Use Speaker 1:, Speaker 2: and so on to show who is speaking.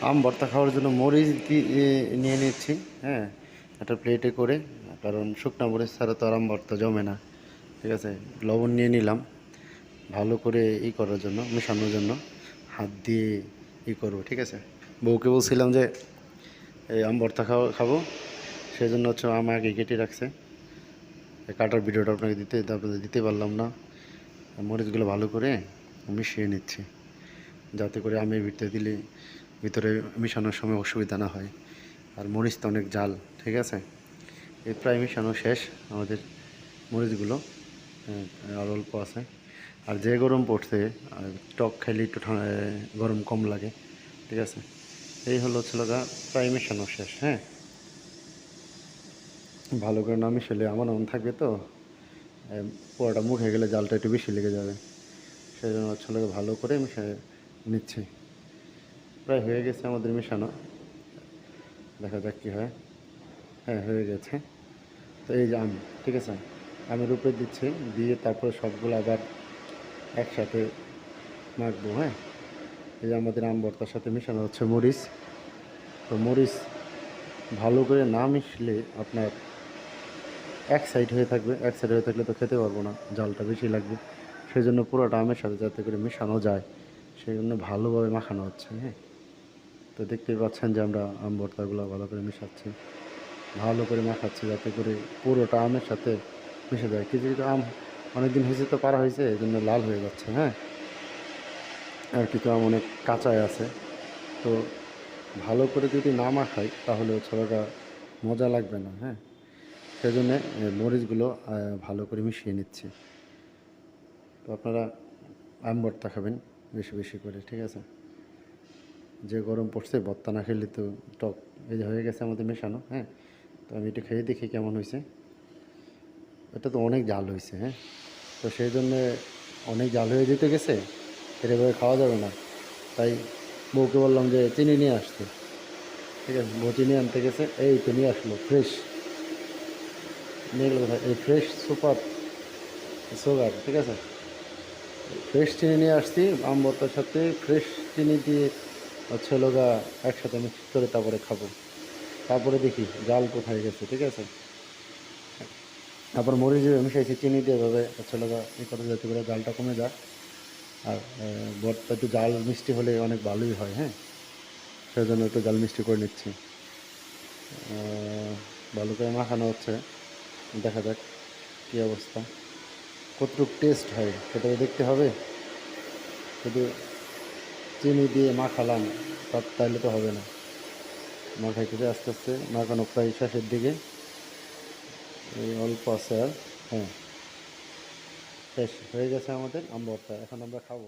Speaker 1: আম ভর্তা খাওয়ার জন্য মরিচ নিয়ে নিচ্ছি হ্যাঁ? একটা প্লেটে করে, কারণ শুকনা মরিচ ছাড়া তো আর আম ভর্তা জমে না। ঠিক আছে? লবণ নিয়ে নিলাম। ভালো করে ই করার জন্য, মেশানোর জন্য হাত দিয়ে ই করব, ঠিক আছে? বউকে বলছিলাম যে এই আম ভর্তা খাওয়া খাব। সেই জন্য হচ্ছে আম আগে কেটে রাখছে। কাটার ভিডিওটা আপনাকে দিতে আপনাদের দিতে পারলাম না। মরিচগুলো ভালো করে মিশিয়ে নিচ্ছি। যাতে করে আমের ভিতরে দিলে ভিতরে মিশানোর সময় অসুবিধা না হয়। আর মরিচ তো অনেক জাল, ঠিক আছে? এই প্রায় মিশানো শেষ। আমাদের মরিচগুলো আর অল্প আছে। আর যে গরম পড়ছে টক খাইলে একটু গরম কম লাগে, ঠিক আছে? এই হলো ছিল গা প্রায় মিশানো শেষ হ্যাঁ? ভালো করে না মিশালে আমার মন থাকবে তো পোড়াটা মুখে গেলে জালটা একটু বেশি লেগে যাবে। সেই জন্য ছেলে ভালো করে মিশে নিচ্ছি। প্রায় হয়ে গেছে আমাদের মেশানো। দেখা যাক কী হয়। হ্যাঁ হয়ে গেছে। তো এই যে আম, ঠিক আছে? আমের উপরে দিচ্ছি, দিয়ে তারপরে সবগুলো আবার একসাথে মাখবো হ্যাঁ? এই আমাদের আম ভর্তার সাথে মেশানো হচ্ছে মরিচ। তো মরিচ ভালো করে না মিশলে আপনার এক সাইড হয়ে থাকবে। এক সাইড হয়ে থাকলে তো খেতে পারব না, জালটা বেশি লাগবে। সেই জন্য পুরোটা আমের সাথে যাতে করে মেশানো যায়, সেই জন্য ভালোভাবে মাখানো হচ্ছে হ্যাঁ? তো দেখতেই পাচ্ছেন যে আমরা আম ভর্তাগুলো ভালো করে মেশাচ্ছি। ভালো করে মাখাচ্ছি যাতে করে পুরোটা আমের সাথে মিশে যায়। কিছু কিছু আম অনেকদিন হয়েছে তো পারা হয়েছে এই জন্য লাল হয়ে যাচ্ছে হ্যাঁ? আর কিছু আম অনেক কাঁচায় আছে। তো ভালো করে যদি না মাখাই, তাহলে ছোটোটা মজা লাগবে না হ্যাঁ? সেই জন্যে মরিচগুলো ভালো করে মিশিয়ে নিচ্ছি। তো আপনারা আম ভর্তা খাবেন, বেশি বেশি করে, ঠিক আছে? যে গরম পড়ছে ভর্তা না খেলে তো টক এই যে হয়ে গেছে আমাদের মেশানো হ্যাঁ? তো আমি এটা খেয়ে দেখি কেমন হয়েছে। এটা তো অনেক জাল হয়েছে হ্যাঁ? তো সেই জন্যে অনেক জাল হয়ে যেতে গেছে এভাবে খাওয়া যাবে না। তাই বউকে বললাম যে, চিনি নিয়ে আসতে। ঠিক আছে, বউ চিনি আনতে গেছে, এই তো নিয়ে আসলো, ফ্রেশ। নিয়ে গেলো? এই ফ্রেশ সুপার সুগার, ঠিক আছে? ফ্রেশ চিনি নিয়ে আসছি, আম সাথে ফ্রেশ চিনি দিয়ে হচ্ছে লোগা একসাথে মিক্স করে তারপরে খাব। তারপরে দেখি জাল কোথায় গেছে, ঠিক আছে? তারপর মরিচ মিশাইছি, চিনি দিয়ে এভাবে হচ্ছে লোগা এ করে যাতে করে জালটা কমে যায়। আর ভর্তা একটু জাল মিষ্টি হলে অনেক ভালোই হয় হ্যাঁ? সেই জন্য একটু জাল মিষ্টি করে নিচ্ছি। ভালো করে মাখানো হচ্ছে, দেখা যাক কী অবস্থা। কতটুকু টেস্ট হয়, সেটা দেখতে হবে। শুধু চিনি দিয়ে মাখালাম তার তাইলে তো হবে না। মাখাইতে আস্তে আস্তে মাখানো প্রায় শেষের দিকে। এই অল্প আছে আর হ্যাঁ। শেষ, হয়ে গেছে আমাদের আমরা এখন আমরা খাব।